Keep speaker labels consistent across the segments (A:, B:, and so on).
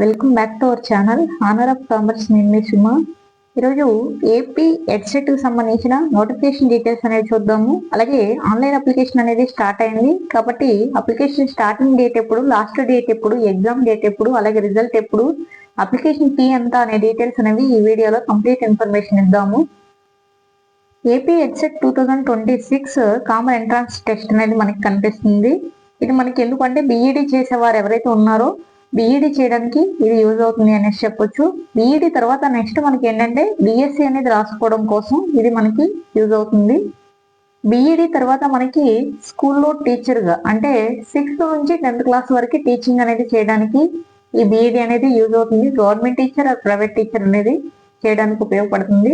A: Welcome back to our channel. Owner of commerce నేను మీ సుమ. ఈరోజు ఏపీ ఎడ్సెట్కి సంబంధించిన నోటిఫికేషన్ డీటెయిల్స్ అనేవి చూద్దాము. అలాగే ఆన్లైన్ అప్లికేషన్ అనేది స్టార్ట్ అయింది. కాబట్టి అప్లికేషన్ స్టార్టింగ్ డేట్ ఎప్పుడు లాస్ట్ డేట్ ఎప్పుడు ఎగ్జామ్ డేట్ ఎప్పుడు అలాగే రిజల్ట్ ఎప్పుడు అప్లికేషన్ ఫీ ఎంత అనే డీటెయిల్స్ అనేవి ఈ వీడియోలో కంప్లీట్ ఇన్ఫర్మేషన్ ఇద్దాము. AP EDCET two thousand twenty six common entrance test అనేది మనకి కనిపిస్తుంది. ఇది మనకి ఎందుకంటే బీఈడి చేసేవారు ఎవరైతే ఉన్నారో బీఈడి చేయడానికి ఇది యూజ్ అవుతుంది అనేసి చెప్పొచ్చు. బీఈడి తర్వాత నెక్స్ట్ మనకి ఏంటంటే బీఎస్సీ అనేది రాసుకోవడం కోసం ఇది మనకి యూజ్ అవుతుంది. బీఈడి తర్వాత మనకి స్కూల్లో టీచర్గా అంటే సిక్స్త్ నుంచి టెన్త్ క్లాస్ వరకు టీచింగ్ అనేది చేయడానికి ఈ బీఈడి అనేది యూజ్ అవుతుంది. గవర్నమెంట్ టీచర్ ప్రైవేట్ టీచర్ అనేది చేయడానికి ఉపయోగపడుతుంది.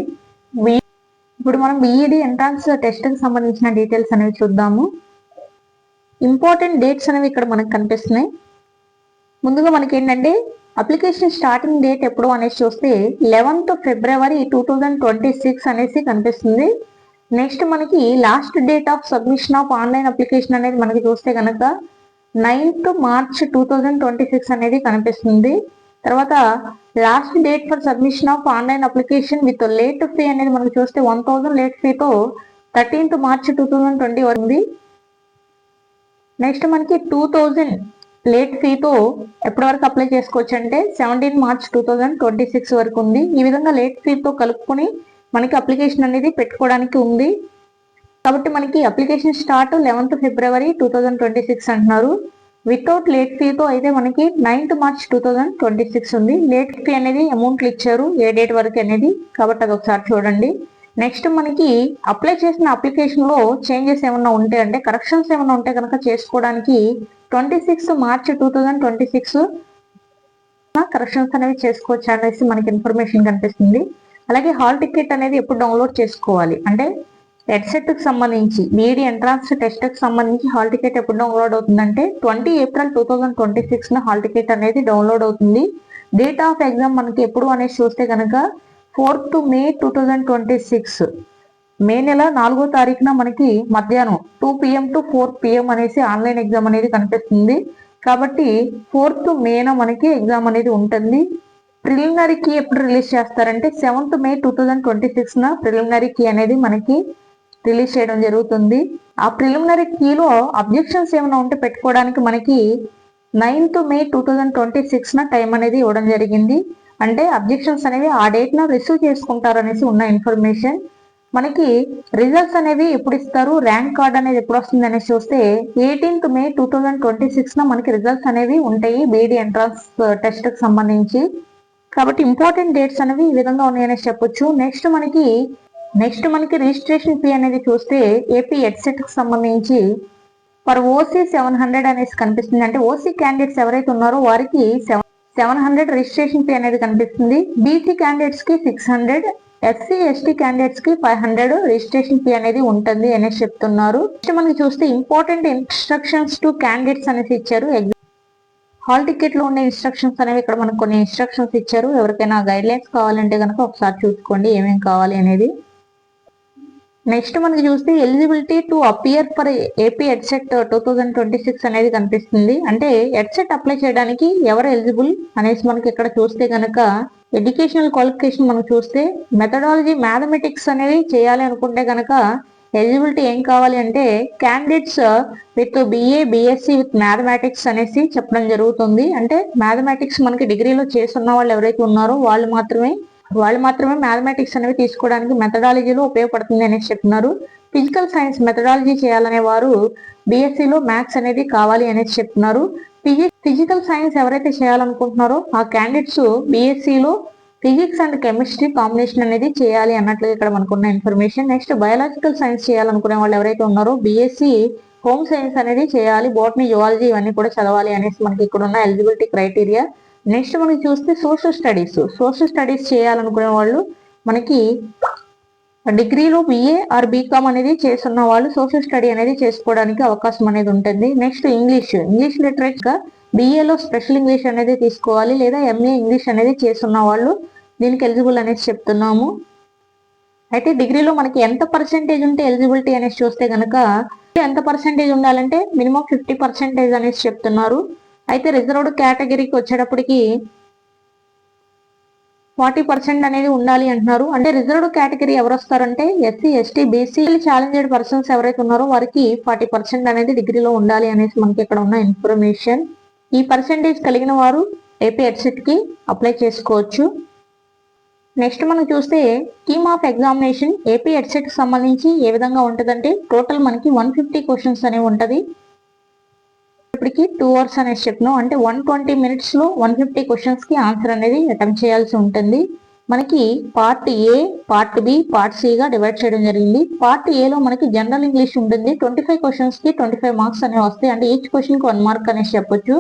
A: ఇప్పుడు మనం బీఈడి ఎంట్రన్స్ టెస్ట్కి సంబంధించిన డీటెయిల్స్ అనేవి చూద్దాము. ఇంపార్టెంట్ డేట్స్ అనేవి ఇక్కడ మనకు కనిపిస్తున్నాయి. ముందుగా మనకి ఏంటంటే అప్లికేషన్ స్టార్టింగ్ డేట్ ఎప్పుడు అనేసి చూస్తే eleventh February two thousand twenty six అనేసి కనిపిస్తుంది. నెక్స్ట్ మనకి last date of submission of online application అనేది మనకి చూస్తే కనుక ninth March two thousand twenty six అనేది కనిపిస్తుంది. తర్వాత last date for submission of online application with late fee అనేది మనకి చూస్తే one thousand late ఫీతో thirteenth March two thousand twenty ఉంది. నెక్స్ట్ మనకి టూ థౌజండ్ లేట్ ఫీతో ఎప్పటి వరకు అప్లై చేసుకోవచ్చు అంటే seventeen March two thousand twenty six వరకు ఉంది. ఈ విధంగా లేట్ ఫీతో కలుపుకొని మనకి అప్లికేషన్ అనేది పెట్టుకోవడానికి ఉంది. కాబట్టి మనకి application start eleventh February two thousand twenty six అంటున్నారు వితౌట్ లేట్ ఫీతో అయితే మనకి ninth March two thousand twenty six ఉంది. లేట్ ఫీ అనేది అమౌంట్లు ఇచ్చారు ఏ డేట్ వరకు అనేది. కాబట్టి అది ఒకసారి చూడండి. నెక్స్ట్ మనకి అప్లై చేసిన అప్లికేషన్లో చేంజెస్ ఏమన్నా ఉంటే అంటే కరెక్షన్స్ ఏమన్నా ఉంటే కనుక చేసుకోవడానికి twenty six March two thousand twenty six corrections అనేవి చేసుకోవచ్చు అనేసి మనకి ఇన్ఫర్మేషన్ కనిపిస్తుంది. అలాగే హాల్ టికెట్ అనేది ఎప్పుడు డౌన్లోడ్ చేసుకోవాలి? అంటే హెడ్సెట్కి సంబంధించి బీఈడి ఎంట్రన్స్ టెస్ట్కి సంబంధించి హాల్ టికెట్ ఎప్పుడు డౌన్లోడ్ అవుతుందంటే twenty April two thousand twenty six hall ticket అనేది డౌన్లోడ్ అవుతుంది. డేట్ ఆఫ్ ఎగ్జామ్ మనకి ఎప్పుడు అనేది చూస్తే కనుక fourth May two thousand twenty six May నెల నాలుగో తారీఖున మనకి మధ్యాహ్నం two PM to four PM అనేసి ఆన్లైన్ ఎగ్జామ్ అనేది కనిపిస్తుంది. కాబట్టి ఫోర్త్ మేన మనకి ఎగ్జామ్ అనేది ఉంటుంది. ప్రిలిమినరీ కీ ఎప్పుడు రిలీజ్ చేస్తారంటే seventh May two thousand twenty సిక్స్న ప్రిలిమినరీకి ప్రిలిమినరీ కీ అనేది మనకి రిలీజ్ చేయడం జరుగుతుంది. ఆ ప్రిలిమినరీ కీలో అబ్జెక్షన్స్ ఏమైనా ఉంటే పెట్టుకోవడానికి మనకి ninth May two thousand twenty సిక్స్న time అనేది ఇవ్వడం జరిగింది. అంటే అబ్జెక్షన్స్ అనేవి ఆ డేట్న రిసీవ్ చేసుకుంటారు అనేసి ఉన్న ఇన్ఫర్మేషన్. మనకి రిజల్ట్స్ అనేవి ఎప్పుడు ఇస్తారు? ర్యాంక్ కార్డ్ అనేది ఎప్పుడు వస్తుంది అనేసి చూస్తే eighteenth May two thousand twenty సిక్స్లో మనకి రిజల్ట్స్ అనేవి ఉంటాయి. బీడీ ఎంట్రన్స్ టెస్ట్కి సంబంధించి. కాబట్టి ఇంపార్టెంట్ డేట్స్ అనేవి ఈ విధంగా ఉన్నాయనేసి చెప్పొచ్చు. నెక్స్ట్ మనకి నెక్స్ట్ మనకి రిజిస్ట్రేషన్ ఫీ అనేది చూస్తే ఏపీ ఎడ్సెట్కి సంబంధించి ఫర్ ఓసీ సెవెన్ హండ్రెడ్ అనేసి కనిపిస్తుంది. అంటే ఓసీ క్యాండిడేట్స్ ఎవరైతే ఉన్నారో వారికి సెవెన్ హండ్రెడ్ రిజిస్ట్రేషన్ ఫీ అనేది కనిపిస్తుంది. బీసీ క్యాండిడేట్స్కి సిక్స్ హండ్రెడ్ ఎస్సీ ఎస్టీ క్యాండిడేట్స్కి ఫైవ్ హండ్రెడ్ రిజిస్ట్రేషన్ ఫీ అనేది ఉంటుంది అనేసి చెప్తున్నారు. నెక్స్ట్ మనకి చూస్తే ఇంపార్టెంట్ ఇన్స్ట్రక్షన్స్ టు క్యాండిడేట్స్ అనేసి ఇచ్చారు. హాల్ టికెట్లో ఉండే ఇన్స్ట్రక్షన్స్ అనేవి ఇక్కడ మనకు కొన్ని ఇన్స్ట్రక్షన్స్ ఇచ్చారు. ఎవరికైనా గైడ్ లైన్స్ కావాలంటే కనుక ఒకసారి చూసుకోండి ఏమేమి కావాలి అనేది. నెక్స్ట్ మనకి చూస్తే eligibility to appear for AP EDCET two thousand twenty six అనేది కనిపిస్తుంది. అంటే ఎడ్సెట్ అప్లై చేయడానికి ఎవరు ఎలిజిబుల్ అనేసి మనకి ఇక్కడ చూస్తే కనుక ఎడ్యుకేషనల్ క్వాలిఫికేషన్ మనం చూస్తే మెథడాలజీ మ్యాథమెటిక్స్ అనేది చేయాలి అనుకుంటే కనుక ఎలిజిబిలిటీ ఏం కావాలి అంటే candidates with BA BSc with mathematics అనేసి చెప్పడం జరుగుతుంది. అంటే మ్యాథమెటిక్స్ మనకి డిగ్రీలో చేస్తున్న వాళ్ళు ఎవరైతే ఉన్నారో వాళ్ళు మాత్రమే వాళ్ళు మాత్రమే మ్యాథమెటిక్స్ అనేవి తీసుకోవడానికి మెథడాలజీలో ఉపయోగపడుతుంది అనేసి చెప్తున్నారు. ఫిజికల్ సైన్స్ మెథడాలజీ చేయాలనే వారు బీఎస్సీలో మ్యాథ్స్ అనేది కావాలి అనేసి చెప్తున్నారు. ఫిజికల్ సైన్స్ ఎవరైతే చేయాలనుకుంటున్నారో ఆ క్యాండిడేట్స్ బీఎస్సీలో ఫిజిక్స్ అండ్ కెమిస్ట్రీ కాంబినేషన్ అనేది చేయాలి అన్నట్లుగా ఇక్కడ మనకున్న ఇన్ఫర్మేషన్ నెక్స్ట్ బయాలజికల్ సైన్స్ చేయాలనుకునే వాళ్ళు ఎవరైతే ఉన్నారో బీఎస్సీ హోమ్ సైన్స్ అనేది చేయాలి. బోటనీ జువాలజీ ఇవన్నీ కూడా చదవాలి అనేసి మనకి ఇక్కడ ఉన్న ఎలిజిబిలిటీ క్రైటీరియా నెక్స్ట్ మనకి చూస్తే సోషల్ స్టడీస్ సోషల్ స్టడీస్ చేయాలనుకునే వాళ్ళు మనకి డిగ్రీలో బిఏ ఆర్ బీకామ్ అనేది చేస్తున్న వాళ్ళు సోషల్ స్టడీ అనేది చేసుకోవడానికి అవకాశం అనేది ఉంటుంది. నెక్స్ట్ ఇంగ్లీష్ ఇంగ్లీష్ లిటరేచర్ బిఏలో స్పెషల్ ఇంగ్లీష్ అనేది తీసుకోవాలి లేదా ఎంఏ ఇంగ్లీష్ అనేది చేస్తున్న వాళ్ళు దీనికి ఎలిజిబుల్ అనేసి చెప్తున్నాము. అయితే డిగ్రీలో మనకి ఎంత పర్సెంటేజ్ ఉంటే ఎలిజిబిలిటీ అనేసి చూస్తే కనుక ఎంత పర్సెంటేజ్ ఉండాలంటే మినిమం ఫిఫ్టీ పర్సెంటేజ్ అనేసి చెప్తున్నారు. అయితే రిజర్వ్డ్ కేటగిరీకి వచ్చేటప్పటికి ఫార్టీ పర్సెంట్ అనేది ఉండాలి అంటున్నారు. అంటే రిజర్వ్డ్ కేటగిరీ ఎవరు వస్తారంటే SC ST BC challenged persons ఎవరైతే ఉన్నారో వారికి ఫార్టీ పర్సెంట్ అనేది డిగ్రీలో ఉండాలి అనేసి మనకి ఇక్కడ ఉన్న ఇన్ఫర్మేషన్ ఈ పర్సెంటేజ్ కలిగిన వారు ఏపీ ఎడ్సెట్కి అప్లై చేసుకోవచ్చు. నెక్స్ట్ మనం చూస్తే scheme of examination AP EDCET సంబంధించి ఏ విధంగా ఉంటుందంటే టోటల్ మనకి వన్ ఫిఫ్టీ క్వశ్చన్స్ అనేవి ఉంటది. ఇప్పటికి టూ అవర్స్ అనేసి చెప్పినాం అంటే వన్ ట్వంటీ మినిట్స్లో వన్ ఫిఫ్టీ క్వశ్చన్స్కి ఆన్సర్ అనేది అటెంప్ట్ చేయాల్సి ఉంటుంది. మనకి part A part B part C గా డివైడ్ చేయడం జరిగింది. పార్ట్ ఏలో మనకి జనరల్ ఇంగ్లీష్ ఉంటుంది. ట్వంటీ ఫైవ్ క్వశ్చన్స్కి ట్వంటీ ఫైవ్ మార్క్స్ అనేవి వస్తాయి. అంటే ఈచ్ క్వశ్చన్కి వన్ మార్క్ అనేసి చెప్పొచ్చు.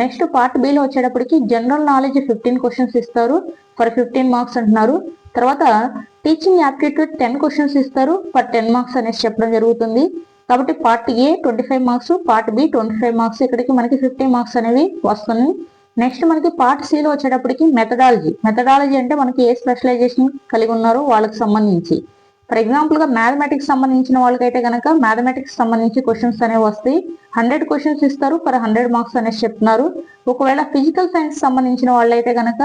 A: నెక్స్ట్ పార్ట్ బిలో వచ్చేటప్పటికి జనరల్ నాలెడ్జ్ ఫిఫ్టీన్ క్వశ్చన్స్ ఇస్తారు. ఫర్ ఫిఫ్టీన్ మార్క్స్ అంటున్నారు. తర్వాత టీచింగ్ యాప్టిట్యూడ్ టెన్ క్వశ్చన్స్ ఇస్తారు. ఫర్ టెన్ మార్క్స్ అనేసి చెప్పడం జరుగుతుంది. కాబట్టి part A twenty five marks part B twenty five marks ఇక్కడికి మనకి ఫిఫ్టీ మార్క్స్ అనేవి వస్తున్నాయి. నెక్స్ట్ మనకి పార్ట్ సిలో వచ్చేటప్పటికి మెథడాలజీ మెథడాలజీ అంటే మనకి ఏ స్పెషలైజేషన్ కలిగి ఉన్నారో వాళ్ళకి సంబంధించి. ఫర్ ఎగ్జాంపుల్గా మ్యాథమెటిక్స్ సంబంధించిన వాళ్ళకైతే కనుక మ్యాథమెటిక్స్ సంబంధించి క్వశ్చన్స్ అనేవి వస్తాయి. హండ్రెడ్ క్వశ్చన్స్ ఇస్తారు పర్ హండ్రెడ్ మార్క్స్ అనేసి చెప్తున్నారు. ఒకవేళ ఫిజికల్ సైన్స్ సంబంధించిన వాళ్ళైతే కనుక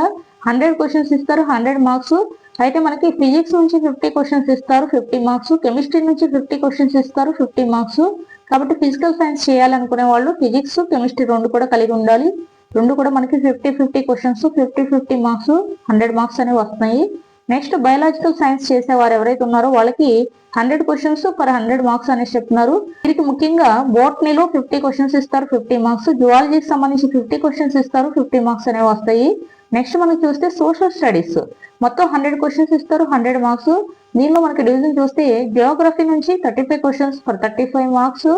A: హండ్రెడ్ క్వశ్చన్స్ ఇస్తారు హండ్రెడ్ మార్క్స్ అయితే మనకి ఫిజిక్స్ నుంచి ఫిఫ్టీ క్వశ్చన్స్ ఇస్తారు ఫిఫ్టీ మార్క్స్ కెమిస్ట్రీ నుంచి ఫిఫ్టీ క్వశ్చన్స్ ఇస్తారు ఫిఫ్టీ మార్క్స్ కాబట్టి ఫిజికల్ సైన్స్ చేయాలనుకునే వాళ్ళు ఫిజిక్స్ కెమిస్ట్రీ రెండు కూడా కలిగి ఉండాలి. రెండు కూడా మనకి fifty fifty questions fifty fifty marks hundred marks అనేవి వస్తున్నాయి నెక్స్ట్ బయాలజికల్ సైన్స్ చేసే వారు ఎవరైతే ఉన్నారో వాళ్ళకి hundred questions per hundred marks అనేసి చెప్తున్నారు. వీరికి ముఖ్యంగా బోట్నీలో ఫిఫ్టీ క్వశ్చన్స్ ఇస్తారు ఫిఫ్టీ మార్క్స్ జువాలజీకి సంబంధించి ఫిఫ్టీ క్వశ్చన్స్ ఇస్తారు ఫిఫ్టీ మార్క్స్ అనేవి వస్తాయి. నెక్స్ట్ మనం చూస్తే సోషల్ స్టడీస్ మొత్తం హండ్రెడ్ క్వశ్చన్స్ ఇస్తారు హండ్రెడ్ మార్క్స్ దీనిలో మనకి డివిజన్ చూస్తే జియోగ్రఫీ నుంచి thirty five questions for thirty five marks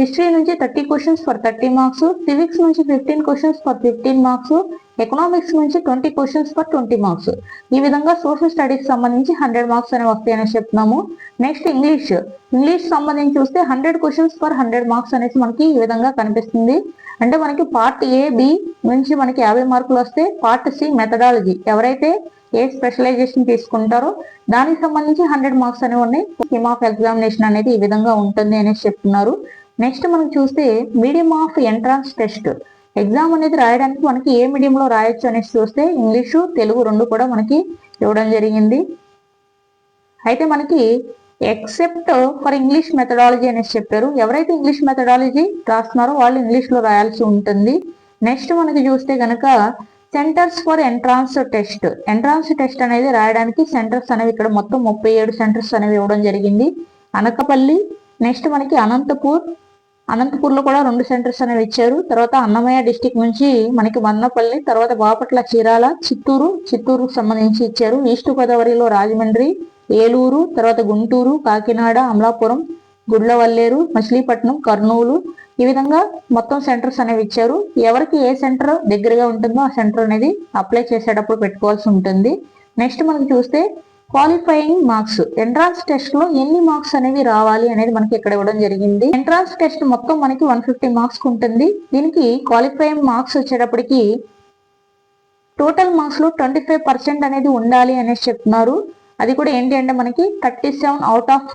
A: history నుంచి thirty questions for thirty marks civics నుంచి fifteen questions for fifteen marks economics నుంచి twenty questions for twenty marks ఈ విధంగా సోషల్ స్టడీస్ సంబంధించి హండ్రెడ్ మార్క్స్ అనేవి వస్తాయని చెప్తున్నాము. నెక్స్ట్ ఇంగ్లీష్ ఇంగ్లీష్ సంబంధించి చూస్తే hundred questions for hundred marks అనేసి మనకి ఈ విధంగా కనిపిస్తుంది. అంటే మనకి పార్ట్ ఏ బి నుంచి మనకి యాభై మార్కులు వస్తే పార్ట్ సి మెథడాలజీ ఎవరైతే ఏ స్పెషలైజేషన్ తీసుకుంటారో దానికి సంబంధించి హండ్రెడ్ మార్క్స్ అనేవి ఉన్నాయి. స్కీమ్ ఆఫ్ ఎగ్జామినేషన్ అనేది ఈ విధంగా ఉంటుంది అనేసి చెప్తున్నారు. నెక్స్ట్ మనం చూస్తే medium of entrance test exam అనేది రాయడానికి మనకి ఏ మీడియంలో రాయొచ్చు అనేసి చూస్తే ఇంగ్లీషు తెలుగు రెండు కూడా మనకి ఇవ్వడం జరిగింది. అయితే మనకి ఎక్సెప్ట్ ఫర్ ఇంగ్లీష్ మెథడాలజీ అనేసి చెప్పారు. ఎవరైతే ఇంగ్లీష్ మెథడాలజీ రాస్తున్నారో వాళ్ళు ఇంగ్లీష్లో రాయాల్సి ఉంటుంది. నెక్స్ట్ మనకి చూస్తే కనుక centres for entrance test entrance test అనేది రాయడానికి సెంటర్స్ అనేవి ఇక్కడ మొత్తం ముప్పై ఏడు సెంటర్స్ అనేవి ఇవ్వడం జరిగింది. అనకపల్లి నెక్స్ట్ మనకి అనంతపూర్. అనంతపూర్లో కూడా రెండు సెంటర్స్ అనేవి ఇచ్చారు. తర్వాత అన్నమయ్య డిస్టిక్ నుంచి మనకి మన్నపల్లి తర్వాత బాపట్ల చీరాల చిత్తూరు. చిత్తూరుకు సంబంధించి ఇచ్చారు. ఈస్ట్ గోదావరిలో రాజమండ్రి ఏలూరు తర్వాత గుంటూరు కాకినాడ అమలాపురం గుడ్లవల్లేరు మచిలీపట్నం కర్నూలు. ఈ విధంగా మొత్తం సెంటర్స్ అనేవి ఇచ్చారు. ఎవరికి ఏ సెంటర్ దగ్గరగా ఉంటుందో ఆ సెంటర్ అనేది అప్లై చేసేటప్పుడు పెట్టుకోవాల్సి ఉంటుంది. నెక్స్ట్ మనకి చూస్తే క్వాలిఫైయింగ్ మార్క్స్. ఎంట్రాన్స్ టెస్ట్లో ఎన్ని మార్క్స్ అనేవి రావాలి అనేది మనకి ఇక్కడ ఇవ్వడం జరిగింది. ఎంట్రాన్స్ టెస్ట్ మొత్తం మనకి వన్ ఫిఫ్టీ మార్క్స్ ఉంటుంది. దీనికి క్వాలిఫైయింగ్ మార్క్స్ వచ్చేటప్పటికి టోటల్ మార్క్స్లో ట్వంటీ ఫైవ్ పర్సెంట్ అనేది ఉండాలి అనేసి చెప్తున్నారు. అది కూడా ఏంటి అంటే మనకి thirty seven out of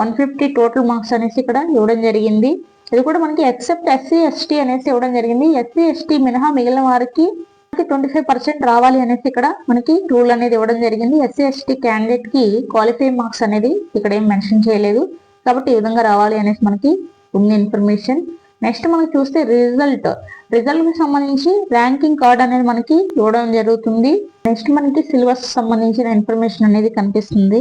A: one fifty total marks అనేసి ఇక్కడ ఇవ్వడం జరిగింది. ఇది కూడా మనకి ఎక్సెప్ట్ ఎస్సీ ఎస్టీ అనేసి ఇవ్వడం జరిగింది. ఎస్సీ ఎస్టీ మినహా మిగిలిన వారికి ట్వంటీ ఫైవ్ పర్సెంట్ రావాలి అనేసి ఇక్కడ మనకి రూల్ అనేది ఇవ్వడం జరిగింది. ఎస్సీ ఎస్టీ క్యాండిడేట్కి క్వాలిఫై మార్క్స్ అనేది ఇక్కడ ఏం మెన్షన్ చేయలేదు. కాబట్టి ఈ విధంగా రావాలి అనేసి మనకి ఉంది ఇన్ఫర్మేషన్ నెక్స్ట్ మనం చూస్తే రిజల్ట్ రిజల్ట్కి సంబంధించి ర్యాంకింగ్ కార్డ్ అనేది మనకి ఇవ్వడం జరుగుతుంది. నెక్స్ట్ మనకి సిలబస్ సంబంధించిన ఇన్ఫర్మేషన్ అనేది కనిపిస్తుంది.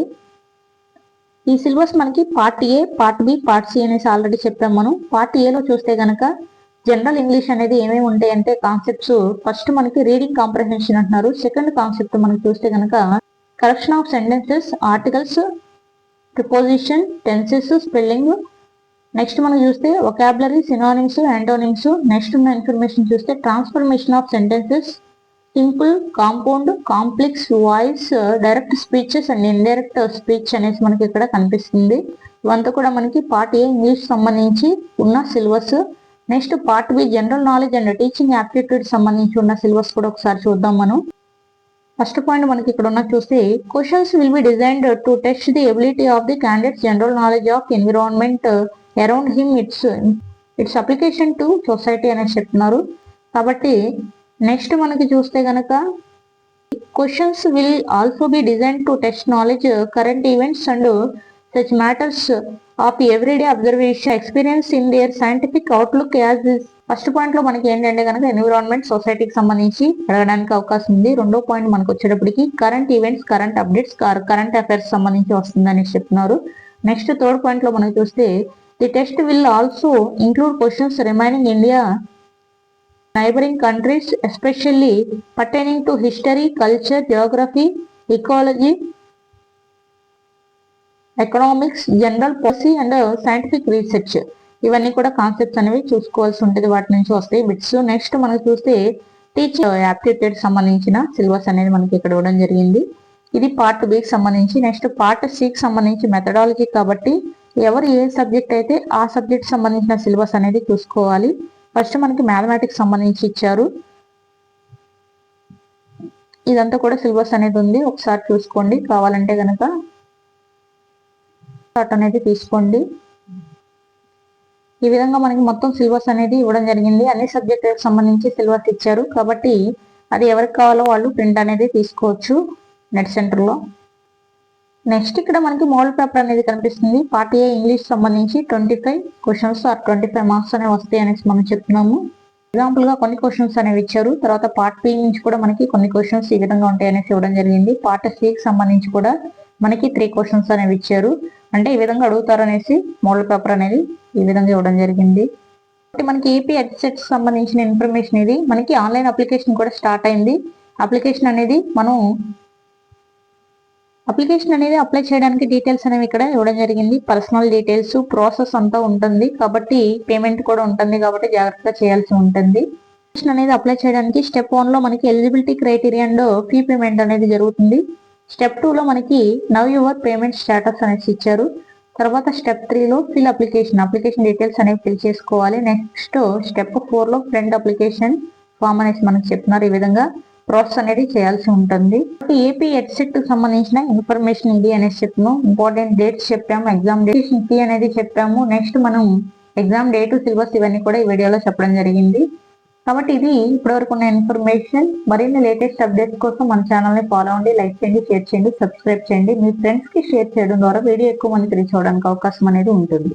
A: ఈ సిలబస్ మనకి part A part B part C అనేసి ఆల్రెడీ చెప్పాం మనం. పార్ట్ ఏలో చూస్తే కనుక జనరల్ ఇంగ్లీష్ అనేది ఏమేమి ఉంటాయి అంటే కాన్సెప్ట్స్ ఫస్ట్ మనకి రీడింగ్ కాంప్రహెన్షన్ అంటున్నారు. సెకండ్ కాన్సెప్ట్ మనం చూస్తే కనుక correction of sentences articles preposition tenses spelling next మనం చూస్తే ఒకాబులరీ సినానిమ్స్ యాంటోనిమ్స్ నెక్స్ట్ ఉన్న ఇన్ఫర్మేషన్ చూస్తే transformation of sentences simple compound complex voice direct speeches and indirect speech అనేసి మనకి ఇక్కడ కనిపిస్తుంది. ఇవంతా కూడా మనకి పార్ట్ ఏ ఇంగ్లీష్ సంబంధించి ఉన్న syllabus next part B general knowledge and teaching aptitude సంబంధించి ఉన్న సిలబస్ కూడా ఒకసారి చూద్దాం మనం. ఫస్ట్ పాయింట్ మనకి ఇక్కడ ఉన్న చూస్తే questions will be designed to test the ability of the candidate general knowledge of environment around him its its application to society అనేది చెప్తున్నారు. కాబట్టి నెక్స్ట్ మనకి చూస్తే గనక questions will also be design to test knowledge current events and such matters of everyday observation experience in their scientific outlook as first పాయింట్లో మనకి ఏంటంటే కనుక ఎన్విరాన్మెంట్ సొసైటీకి సంబంధించి అడగడానికి అవకాశం ఉంది. రెండో పాయింట్ మనకు వచ్చేటప్పటికి current events current updates current affairs సంబంధించి వస్తుందని చెప్తున్నారు. నెక్స్ట్ థర్డ్ పాయింట్లో మనం చూస్తే the test will also include questions remaining India neighbouring countries especially pertaining to history culture geography ecology economics general policy and scientific research ఇవన్నీ కూడా concepts అనేవి చూసుకోవాల్సి ఉంటుంది వాటి నుంచి వస్తాయి. బిట్స్ నెక్స్ట్ మనం చూస్తే టీచర్ యాప్టిట్యూడ్ సంబంధించిన సిలబస్ అనేది మనకి ఇక్కడ ఇవ్వడం జరిగింది. ఇది పార్ట్ బికి సంబంధించి. నెక్స్ట్ పార్ట్ సికి సంబంధించి మెథడాలజీ కాబట్టి ఎవరు ఏ సబ్జెక్ట్ అయితే ఆ సబ్జెక్ట్ సంబంధించిన సిలబస్ అనేది చూసుకోవాలి. ఫస్ట్ మనకి మ్యాథమెటిక్స్ సంబంధించి ఇచ్చారు. ఇదంతా కూడా సిలబస్ అనేది ఉంది. ఒకసారి చూసుకోండి. కావాలంటే కనుక గనక అనేది తీసుకోండి. ఈ విధంగా మనకి మొత్తం సిలబస్ అనేది ఇవ్వడం జరిగింది. అన్ని సబ్జెక్టులకు సంబంధించి సిలబస్ ఇచ్చారు. కాబట్టి అది ఎవరికి కావాలో వాళ్ళు ప్రింట్ అనేది తీసుకోవచ్చు. నెట్ సెంటర్లో నెక్స్ట్ ఇక్కడ మనకి మోడల్ పేపర్ అనేది కనిపిస్తుంది. పార్ట్ ఏ ఇంగ్లీష్ సంబంధించి twenty five questions or twenty five marks అనేవి వస్తాయి అనేసి మనం చెప్తున్నాము. ఎగ్జాంపుల్గా కొన్ని క్వశ్చన్స్ అనేవి ఇచ్చారు. తర్వాత పార్ట్ బి నుంచి కూడా మనకి కొన్ని క్వశ్చన్స్ ఈ విధంగా ఉంటాయి అనేసి ఇవ్వడం జరిగింది. పార్ట్ సికి సంబంధించి కూడా మనకి త్రీ క్వశ్చన్స్ అనేవి ఇచ్చారు. అంటే ఈ విధంగా అడుగుతారు అనేసి మోడల్ పేపర్ అనేది ఈ విధంగా ఇవ్వడం జరిగింది. మనకి ఏపీ హెడ్సెట్ సంబంధించిన ఇన్ఫర్మేషన్ ఇది. మనకి ఆన్లైన్ అప్లికేషన్ కూడా స్టార్ట్ అయింది. అప్లికేషన్ అనేది మనం అప్లికేషన్ అనేది అప్లై చేయడానికి డీటెయిల్స్ అనేవి ఇక్కడ ఇవ్వడం జరిగింది. పర్సనల్ డీటెయిల్స్ ప్రాసెస్ అంతా ఉంటుంది. కాబట్టి పేమెంట్ కూడా ఉంటుంది కాబట్టి జాగ్రత్తగా చేయాల్సి ఉంటుంది. అప్లికేషన్ అనేది అప్లై చేయడానికి స్టెప్ వన్లో మనకి eligibility criteria and fee payment అనేది జరుగుతుంది. స్టెప్ టూలో మనకి నవ్ యువర్ పేమెంట్ స్టేటస్ అనేసి ఇచ్చారు. తర్వాత స్టెప్ త్రీలో ఫిల్ అప్లికేషన్ అప్లికేషన్ డీటెయిల్స్ అనేవి ఫిల్ చేసుకోవాలి. నెక్స్ట్ స్టెప్ ఫోర్లో ఫ్రెండ్ అప్లికేషన్ ఫామ్ అనేసి మనకి చెప్తున్నారు ఈ విధంగా. ప్రాసెస్ అనేది చేయాల్సి ఉంటుంది. ఏపీ ఎడ్సెట్ సంబంధించిన ఇన్ఫర్మేషన్ ఇది అనేసి చెప్పాము ఇంపార్టెంట్ డేట్స్ చెప్పాము ఎగ్జామ్ డేట్ ఫీ అనేది చెప్పాము. నెక్స్ట్ మనం ఎగ్జామ్ డేట్ సిలబస్ ఇవన్నీ కూడా ఈ వీడియోలో చెప్పడం జరిగింది. కాబట్టి ఇది ఇప్పటివరకు ఉన్న ఇన్ఫర్మేషన్ మరిన్ని లేటెస్ట్ అప్డేట్స్ కోసం మన ఛానల్ని ఫాలో అవ్వండి లైక్ చేయండి షేర్ చేయండి సబ్స్క్రైబ్ చేయండి. మీ ఫ్రెండ్స్కి షేర్ చేయడం ద్వారా వీడియో ఎక్కువ మందికి రీచ్ అవడానికి అవకాశం అనేది ఉంటుంది.